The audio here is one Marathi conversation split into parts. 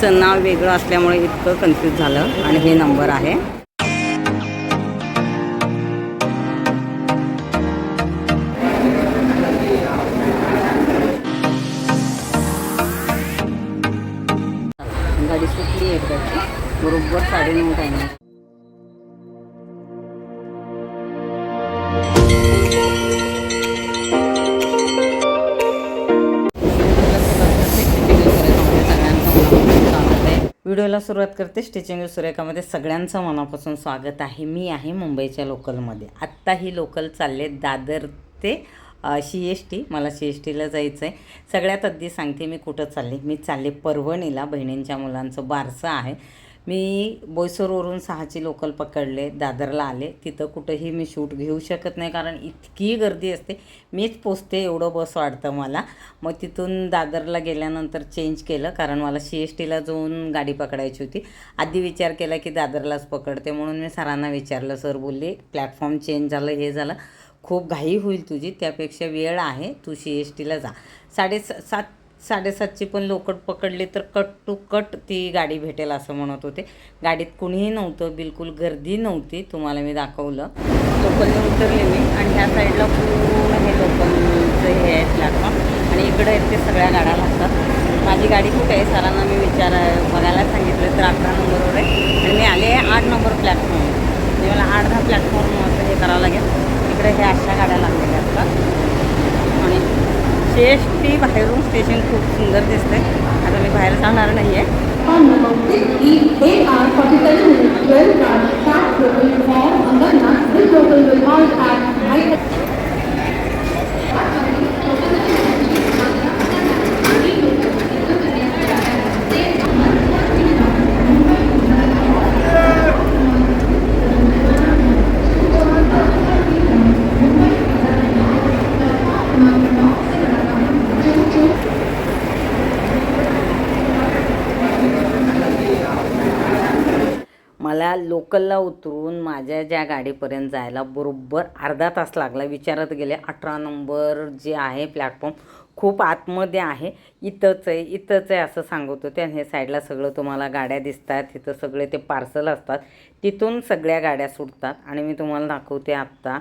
चं नाव वेगळं असल्यामुळे इतकं कन्फ्यूज झालं आणि हे नंबर आहे. गाडी सुटली एकदाची बरोबर साडेनऊ टायमिंग व्हिडिओला सुरुवात करते स्टिचिंग सुरेखामध्ये. सगळ्यांचं मनापासून स्वागत आहे. मी आहे मुंबईच्या लोकलमध्ये. आत्ता ही लोकल चालले दादर ते सी एस टी मला सी एस टीला जायचं आहे सगळ्यात अगदी सांगते मी कुठं चालले. मी चालले परभणीला. बहिणींच्या मुलांचं बारसं आहे. मी बोईसरवरून सहाची लोकल पकडले दादरला आले. तिथं कुठंही मी शूट घेऊ शकत नाही कारण इतकी गर्दी असते. मीच पोचते एवढं बस वाटतं मला. मग तिथून दादरला गेल्यानंतर चेंज केलं कारण मला सी एस टीला जाऊन गाडी पकडायची होती. आधी विचार केला की दादरलाच पकडते म्हणून मी सरांना विचारलं. सर बोलले प्लॅटफॉर्म चेंज झालं हे झालं. खूप घाई होईल तुझी. त्यापेक्षा वेळ आहे. तू सी एस टीला जा. साडेसात साडेसातची पण लोकट पकडली तर कट टू कट ती गाडी भेटेल असं म्हणत होते. गाडीत कुणीही नव्हतं बिलकुल गर्दी नव्हती तुम्हाला मी दाखवलं. लोकलने उतरले मी आणि ह्या साईडला पूर्ण हे लोकलचं हे आहे प्लॅटफॉर्म आणि इकडं आहेत ते सगळ्या गाड्या लागतात. माझी गाडी कुठे आहे सरांना मी विचार बघायला सांगितलं तर अकरा नंबरवर आहे. आणि मी आले आहे आठ नंबर प्लॅटफॉर्म म्हणजे मला आठ दहा प्लॅटफॉर्म हे करावं लागेल. इकडे हे अशा गाड्या लागलेल्या असतात टी बाहेरून स्टेशन खूब सुंदर दिसतंय. आता मी बाहेर जाणार नाही आहे मला लोकलला उतरून माझ्या ज्या गाडीपर्यंत जायला बरोबर अर्धा तास लागला. विचारत गेले अठरा नंबर जे आहे प्लॅटफॉर्म खूप आतमध्ये आहे इथंच आहे इथंच आहे असं सांगत. होते आणि हे साईडला सगळं तुम्हाला गाड्या दिसतात तिथं सगळे ते पार्सल असतात तिथून सगळ्या गाड्या सुटतात. आणि मी तुम्हाला दाखवते आत्ता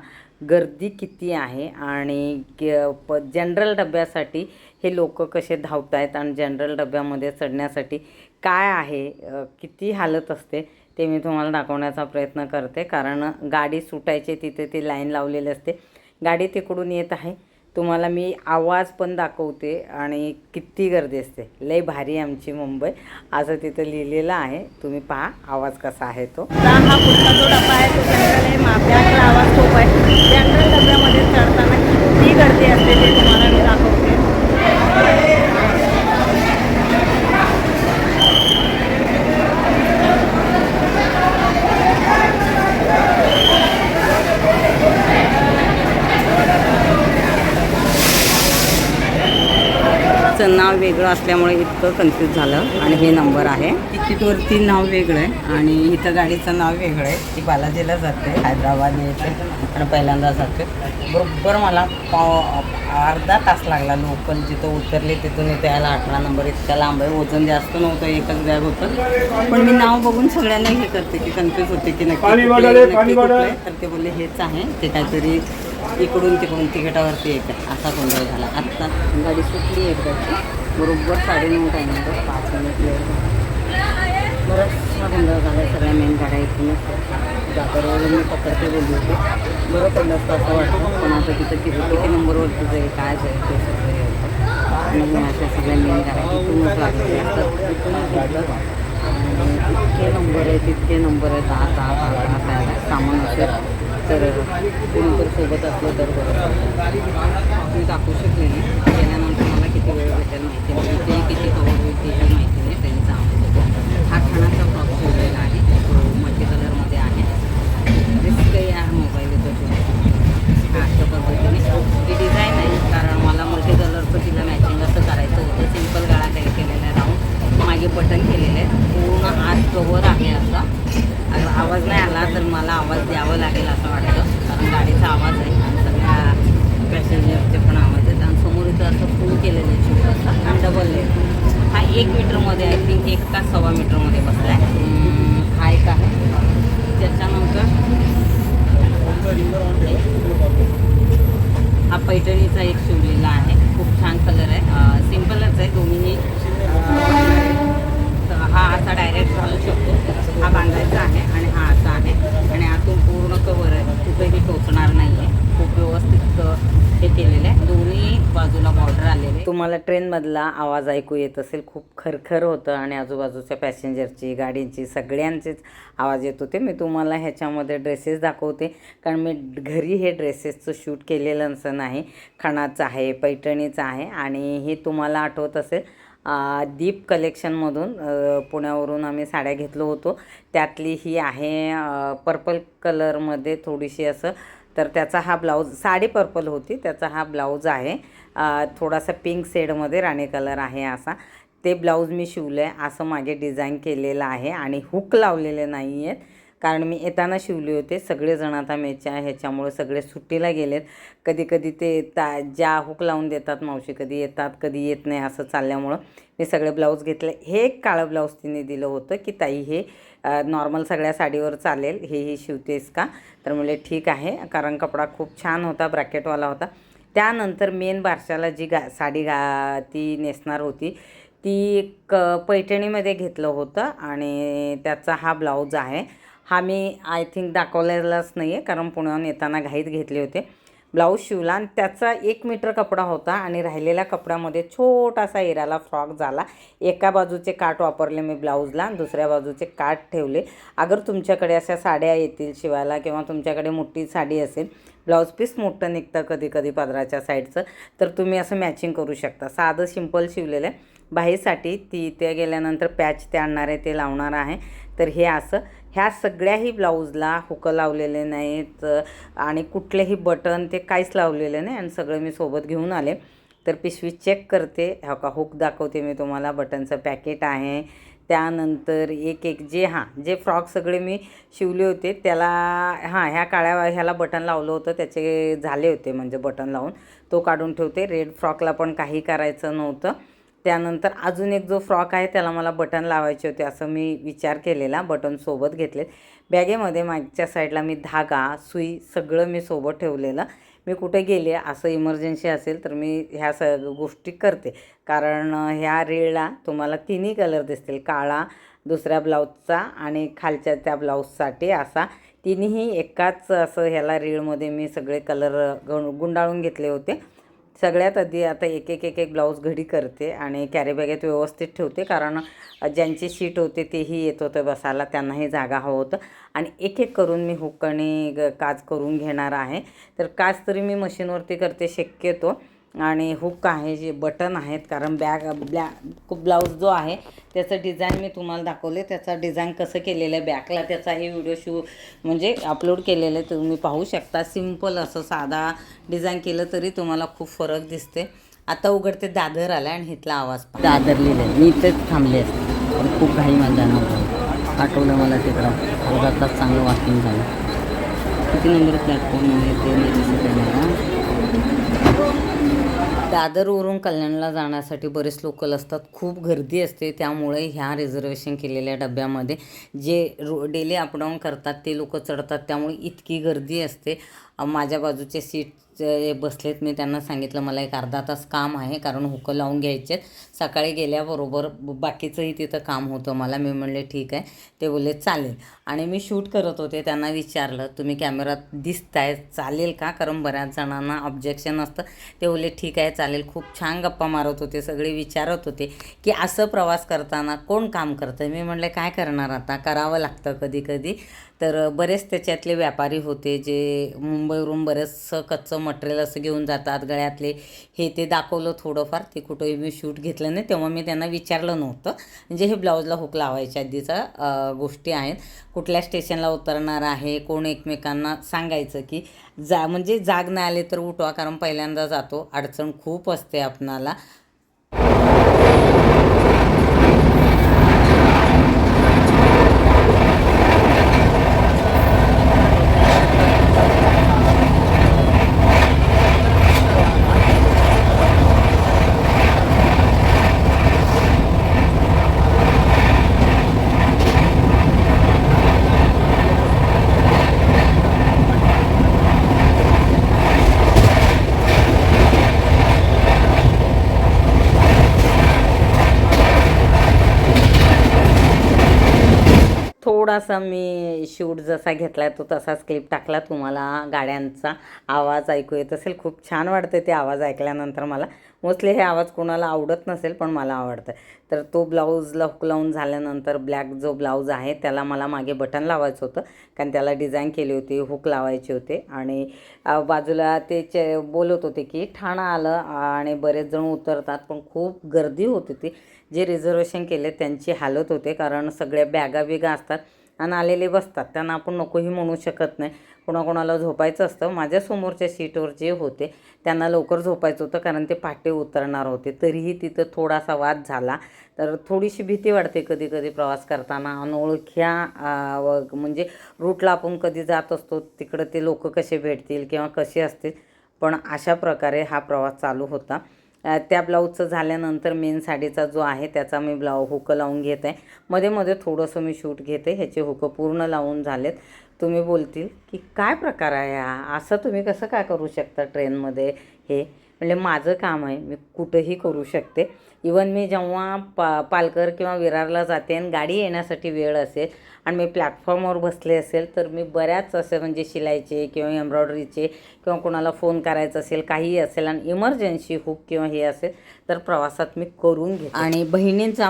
गर्दी किती आहे आणि प जनरल डब्यासाठी हे लोक कसे धावत आहेत आणि जनरल डब्यामध्ये चढण्यासाठी काय आहे किती हालत असते ते मी तुम्हाला दाखवण्याचा प्रयत्न करते. कारण गाडी सुटायची तिथे ती लाईन लावलेली असते. गाडी तिकडून येत आहे. तुम्हाला मी आवाज पण दाखवते आणि किती गर्दी असते. लय भारी आमची मुंबई. असं तिथं लिहिलेलं आहे. तुम्ही पहा आवाज कसा आहे तो. हा पुढचा जो डबा आहे तो जनरल आहे. माप्यातला आवाज खूप आहे. जनरल डब्यामध्ये चढताना किती गर्दी असते ते तुम्हाला मी दाखवते. चं नाव वेगळं असल्यामुळे इतकं कन्फ्यूज झालं. आणि हे नंबर आहे. तिकीटवरती नाव वेगळं आहे. आणि इथं गाडीचं नाव वेगळं आहे. ती बालाजीला जाते. हैदराबाद येते. आणि पहिल्यांदा जाते. बरोबर मला पाव अर्धा तास लागला लोकल जिथं उतरले तिथून इथे यायला. अठरा नंबर इतक्या लांब आहे. वजन जास्त नव्हतं. एकच बॅग होतं. पण मी नाव बघून सगळ्यांना हे करते की कन्फ्यूज होते की नक्की. तर ते बोलले हेच आहे. ते काहीतरी इकडून तिकडून तिकिटावरती येत. असा गोंधळ झाला. आत्ता गाडी सुटली एकदाची बरोबर साडेनऊ टायमिंग पाच मिनिट वेळ बराचसा गोंधळ झाला. सगळ्या मेन गाड्या इथूनच दादरवरून मी पकडते बोलली होती. बरं पडलं असतं असं वाटतं पण आता तिथं किती किती नंबरवरती जाईल काय जाईल ते सगळं हे होतं आणि मी अशा सगळ्या मेन गाड्या इथूनच लागलेल्या असतात इथूनच येतात इतके नंबर आहे तितके नंबर आहे दहा दहा दहा दहा सामान असेल तर कोणीतरी सोबत असलं तर बरं. मी दाखवू शकले नाही. गेल्यानंतर मला किती वेळ भेटेल माहिती नाही. ते किती कवर होईल ते काही माहिती नाही. त्यांनी आवाज. शकतो हा खाण्याचा फ्रॉक शिवलेला आहे. तो मल्टी कलरमध्ये आहे. रिस्क आहे मोबाईल येतो हा अशा पद्धतीने. ही डिझाईन आहे. कारण मला मल्टी कलरचं तिला मॅचिंग असं करायचं होतं. सिंपल गाळा काही केलेला राहून मागे बटन केलेले आहे. पूर्ण आत कवर आहे असा. आवाज नाही आला तर मला आवाज द्यावा लागेल असं वाटतं. कारण गाडीचा आवाज आहे आणि सगळ्या पॅसेंजरचे पण आवाज आहेत. आणि समोर इथं असं फुल केलेलं आहे छोटंसं आणि डबल आहे. हा एक मीटरमध्ये आय थिंक एक का सव्वा मीटरमध्ये बसला आहे हा एक आहे. त्याच्यानंतर हा पैठणीचा एक शिवलेला आहे. खूप छान कलर आहे. सिम्पलच आहे. दोन्ही तर हा असा डायरेक्ट घालू शकतो हा बांधायचा आहे आणि हा असा आहे आणि आतून पूर्ण कवर आहे कुठेही टोचणार नाही आहे खूप व्यवस्थित अ, हे केलेलं आहे दोन्ही बाजूला बॉर्डर आलेले आहे. तुम्हाला ट्रेनमधला आवाज ऐकू येत असेल खूप खरखर होतं आणि आजूबाजूच्या पॅसेंजरची गाडींची सगळ्यांचेच आवाज येत होते. मी तुम्हाला ह्याच्यामध्ये ड्रेसेस दाखवते. कारण मी घरी हे ड्रेसेसचं शूट केलेलं असं नाही. खणाचं आहे पैठणीचं आहे आणि हे तुम्हाला आठवत असेल दीप कलेक्शनमधून पुण्यावरून आम्ही साड्या घेतलो होतो. त्यातली ही आहे पर्पल कलरमध्ये थोडीशी असं तर त्याचा हा ब्लाऊज साडी पर्पल होती त्याचा हा ब्लाऊज आहे. थोडासा पिंक शेडमध्ये राणी कलर आहे असा. ते ब्लाऊज मी शिवलं आहे असं मागे डिझाईन केलेलं आहे आणि हुक लावलेले नाही आहेत कारण मी येताना शिवले होते सगळेजण आता मेच्या ह्याच्यामुळे सगळे सुट्टीला गेलेत. कधी कधी ते ता ज्या हुक लावून देतात मावशी कधी येतात कधी येत नाही असं चालल्यामुळं मी सगळे ब्लाऊज घेतले. हे एक काळं ब्लाऊज तिने दिलं होतं की ताई हे नॉर्मल सगळ्या साडीवर चालेल हे ही शिवतेस का? तर म्हणजे ठीक आहे कारण कपडा खूप छान होता ब्रॅकेटवाला होता. त्यानंतर मेन बारशाला जी गा साडी गा ती नेसणार होती ती क पैठणीमध्ये घेतलं होतं आणि त्याचा हा ब्लाऊज आहे. हा मी आय थिंक दाखवलेलाच नाही आहे कारण पुण्याहून येताना घाईत घेतले होते. ब्लाऊज शिवला आणि त्याचा एक मीटर कपडा होता आणि राहिलेल्या कपड्यामध्ये छोटासा इराला फ्रॉक झाला. एका बाजूचे काठ वापरले मी ब्लाऊजला आणि दुसऱ्या बाजूचे काठ ठेवले. अगर तुमच्याकडे अशा साड्या येतील शिवायला किंवा तुमच्याकडे मोठी साडी असेल ब्लाऊज पीस मोठं निघतं कधी कधी पदराच्या साईडचं. तर तुम्ही असं मॅचिंग करू शकता. साधं सिंपल शिवलेलं आहे. बाहीसाठी ती ते गेल्यानंतर पॅच ते आणणार आहे ते लावणार आहे. तर हे असं ह्या सगळ्याही ब्लाऊजला हुकं लावलेले नाहीत आणि कुठलेही बटन ते काहीच लावलेले नाही आणि सगळं मी सोबत घेऊन आले. तर पिशवी चेक करते. हा का हुक दाखवते मी तुम्हाला. बटनचं पॅकेट आहे. त्यानंतर एक एक जे हां जे फ्रॉक सगळे मी शिवले होते त्याला हां ह्या काळ्या ह्याला बटन लावलं होतं त्याचे झाले होते म्हणजे बटन लावून. तो काढून ठेवते रेड फ्रॉकला पण काही करायचं नव्हतं. त्यानंतर अजून एक जो फ्रॉक आहे त्याला मला बटन लावायचे होते असं मी विचार केलेला बटन सोबत घेतलेत. बॅगेमध्ये मागच्या साईडला मी धागा सुई सगळं मी सोबत ठेवलेलं. मी कुठे गेले असं इमर्जन्सी असेल तर मी ह्या स गोष्टी करते. कारण ह्या रीळला तुम्हाला तिन्ही कलर दिसतील. काळा दुसऱ्या ब्लाऊजचा आणि खालच्या त्या ब्लाऊजसाठी असा. तिन्ही एकाच असं ह्याला रीळमध्ये मी सगळे कलर गुंडाळून घेतले होते. सगळ्यात आधी आता एक एक एक एक ब्लाऊज घडी करते आणि कॅरीबॅगेत व्यवस्थित ठेवते कारण ज्यांची शीट होते तेही येत होतं बसायला त्यांनाही जागा हवं होतं. आणि एक एक करून मी हुक ग- काज करून घेणार आहे. तर काज तरी मी मशीनवरती करते शक्यतो. आणि हुक आहे जे बटन आहेत कारण बॅग ब्लॅ ब्लाऊज जो आहे त्याचं डिझाईन मी तुम्हाला दाखवले. त्याचा डिझाईन कसं केलेलं आहे बॅकला त्याचाही व्हिडिओ शू म्हणजे अपलोड केलेलं आहे तुम्ही पाहू शकता. सिंपल असं साधा डिझाईन केलं तरी तुम्हाला खूप फरक दिसते. आता उघडते दादर आला आणि इथला आवाज दादरलेला दादर लिहिलं मी इथेच थांबले असते. खूप घाई मला नव्हतं आठवलं मला तिकडं. अर्धा तास चांगलं वॉकिंग झालं. किती नंबर प्लॅटफॉर्म आहे? ते नाही दिसत दादरवरून कल्याणला जाण्यासाठी बरेच लोकल असतात. खूप गर्दी असते. त्यामुळे ह्या रिझर्वेशन केलेल्या डब्यामध्ये जे रो डेली अपडाऊन करतात ते लोक चढतात. त्यामुळे इतकी गर्दी असते. माझ्या बाजूचे सीट जे बसलेत मी त्यांना सांगितलं मला एक अर्धा तास काम आहे कारण हुकं लावून घ्यायचे सकाळी गेल्याबरोबर बाकीचंही तिथं काम होतं मला. मी म्हणले ठीक आहे. ते बोलले चालेल. आणि मी शूट करत होते त्यांना विचारलं तुम्ही कॅमेरात दिसताय चालेल का? कारण बऱ्याच जणांना ऑब्जेक्शन असतं. ते बोलले ठीक आहे चालेल. खूप छान गप्पा मारत होते सगळे विचारत होते की असं प्रवास करताना कोण काम करतं मी म्हणले काय करणार आता? करावं लागतं कधी कधी तर बरेच त्याच्यातले व्यापारी होते जे मुंबईवरून बरेचसं कच्चं मटेरियल असं घेऊन जातात गळ्यातले. हे ते दाखवलं थोडंफार ते कुठंही मी शूट घेतलं नाही. तेव्हा मी त्यांना विचारलं नव्हतं. म्हणजे हे ब्लाऊजला हुक लावायच्या आधीचा गोष्टी आहेत. कुठल्या स्टेशनला उतरणार आहे कोण एकमेकांना सांगायचं की जा म्हणजे जाग नाही आले तर उठवा कारण पहिल्यांदा जातो. अडचण खूप असते आपणाला. असा मी शूट जसा घेतला तो तसाच क्लिप टाकला तुम्हाला गाड्यांचा. आवाज ऐकू येत असेल. खूप छान वाटतं ते आवाज ऐकल्यानंतर मला. मोस्टली हे आवाज कोणाला आवडत नसेल पण मला आवडतं तर तो ब्लाऊजला हुक लावून झाल्यानंतर ब्लॅक जो ब्लाऊज आहे त्याला मला मागे बटन लावायचं होतं. कारण त्याला डिझाईन केली होती हुक लावायचे होते. आणि बाजूला ते चे बोलत होते की ठाणा आलं आणि बरेच जण उतरतात पण खूप गर्दी होत होती. जे रिझर्वेशन केले त्यांची हालत होते. कारण सगळ्या बॅगा बिगा असतात. आणि आलेले बसतात. त्यांना आपण नकोही म्हणू शकत नाही. कोणाकोणाला झोपायचं असतं. माझ्या समोरच्या सीटवर जे होते त्यांना लवकर झोपायचं होतं कारण ते पाटे उतरणार होते. तरीही तिथं थोडासा वाद झाला. तर थोडीशी भीती वाटते कधी कधी प्रवास करताना. अनोळख्या व- म्हणजे रूटला आपण कधी जात असतो तिकडं ते लोक कसे भेटतील किंवा कसे असतील. पण अशा प्रकारे हा प्रवास चालू होता. त्या ब्लाऊजचं झाल्यानंतर मेन साडीचा जो आहे त्याचा मी ब्लाऊ हुकं लावून घेत. आहे मध्ये मध्ये थोडंसं मी शूट घेते. ह्याचे हुकं पूर्ण लावून झालेत. तुम्ही बोलतील की काय प्रकार आहे हा? असं तुम्ही कसं काय करू शकता ट्रेनमध्ये हे? म्हणजे माझं काम आहे मी कुठंही करू शकते. इवन मी जेव्हा पा पालकर किंवा विरारला जाते आणि गाडी येण्यासाठी वेळ असेल आणि मी प्लॅटफॉर्मवर बसले असेल तर मी बऱ्याच असे म्हणजे शिलायचे किंवा एम्ब्रॉयडरीचे किंवा कोणाला फोन करायचा असेल काहीही असेल आणि इमर्जन्सी हुक किंवा हे असेल तर प्रवासात मी करून घे आणि बहिणीचा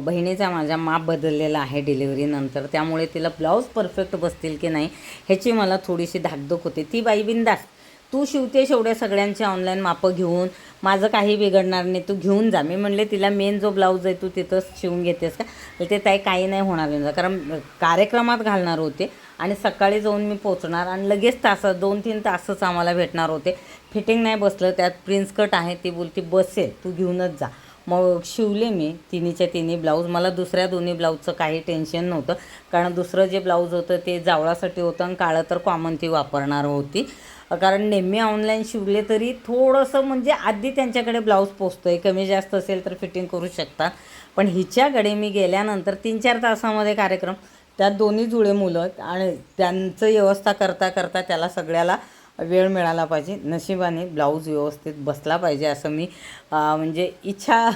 बहिणीचा माझ्या माप बदललेला आहे डिलिव्हरीनंतर त्यामुळे तिला ब्लाऊज परफेक्ट बसतील की नाही ह्याची मला थोडीशी धाकधूक होते. ती बाई बिंदास्त तू शिवतेस एवढ्या सगळ्यांची ऑनलाईन मापं घेऊन. माझं काही बिघडणार नाही. तू घेऊन जा. मी म्हणले तिला मेन जो ब्लाऊज आहे तू तिथंच शिवून घेतेस का? तर ते ताई काही नाही होणार बिंदा कारण कार्यक्रमात घालणार होते आणि सकाळी जाऊन मी पोचणार आणि लगेच तास दोन तीन तासच आम्हाला भेटणार होते. फिटिंग नाही बसलं. त्यात प्रिन्स कट आहे. ती बोलती बसेल तू घेऊनच जा. मग शिवले मी तिन्हीच्या तिन्ही ब्लाऊज मला दुसऱ्या दोन्ही ब्लाऊजचं काही टेन्शन नव्हतं. कारण दुसरं जे ब्लाऊज होतं ते जावळासाठी होतं आणि काळं तर कॉमन ती वापरणार होती. कारण नेहमी ऑनलाईन शिवले तरी थोडंसं म्हणजे आधी त्यांच्याकडे ब्लाऊज पोचतो आहे कमी जास्त असेल तर फिटिंग करू शकतात पण हिच्याकडे मी गेल्यानंतर तीन चार तासामध्ये कार्यक्रम त्यात दोन्ही जुळे मुलं आणि त्यांचं व्यवस्था करता करता त्याला सगळ्याला वेळ मिळाला पाहिजे. नशिबाने ब्लाऊज व्यवस्थित बसला पाहिजे असं मी म्हणजे इच्छा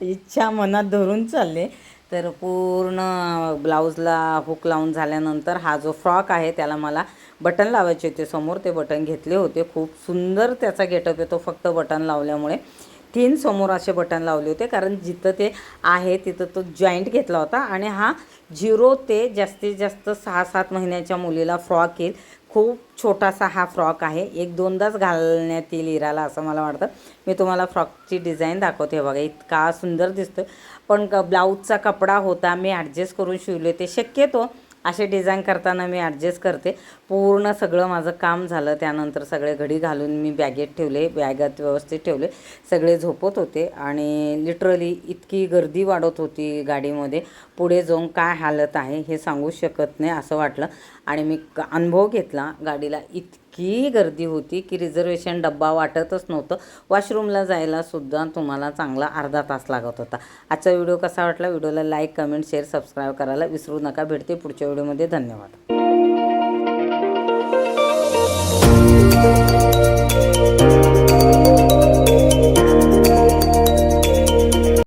इच्छा मनात धरून चालले. तर पूर्ण ब्लाऊजला हुक लावून झाल्यानंतर हा जो फ्रॉक आहे त्याला मला बटन लावायचे होते. समोर ते बटन घेतले होते. खूप सुंदर त्याचा गेटअप येतो फक्त बटन लावल्यामुळे. तीन समोर असे बटन लावले होते. कारण जिथं ते आहे तिथं तो जॉईंट घेतला होता. आणि हा झिरो ते जास्तीत जास्त सहा सात महिन्याच्या मुलीला फ्रॉक येईल. खूप छोटासा हा फ्रॉक आहे. एक दोनदाच घालण्यात येईल इराला असं मला वाटतं. मी तुम्हाला फ्रॉकची डिझाईन दाखवते. बघा इतका सुंदर दिसतो पण क ब्लाऊजचा कपडा होता. मी ॲडजस्ट करून शिवले. ते शक्यतो असे डिझाईन करताना मी ॲडजस्ट करते. पूर्ण सगळं माझं काम झालं. त्यानंतर सगळे घडी घालून मी बॅगेत ठेवले. बॅगात व्यवस्थित ठेवले. सगळे झोपत होते आणि लिटरली इतकी गर्दी वाढत होती गाडीमध्ये. पुढे जाऊन काय हालत आहे हे सांगू शकत नाही असं वाटलं. आणि मी अनुभव घेतला गाडीला इत इतकी गर्दी होती की रिझर्वेशन डब्बा वाटतच नव्हतं. वॉशरूमला जायला सुद्धा तुम्हाला चांगला अर्धा तास लागत होता. आजचा व्हिडिओ कसा वाटला? व्हिडिओला लाईक कमेंट शेअर सबस्क्राईब करायला विसरू नका. भेटते पुढच्या व्हिडिओमध्ये. धन्यवाद.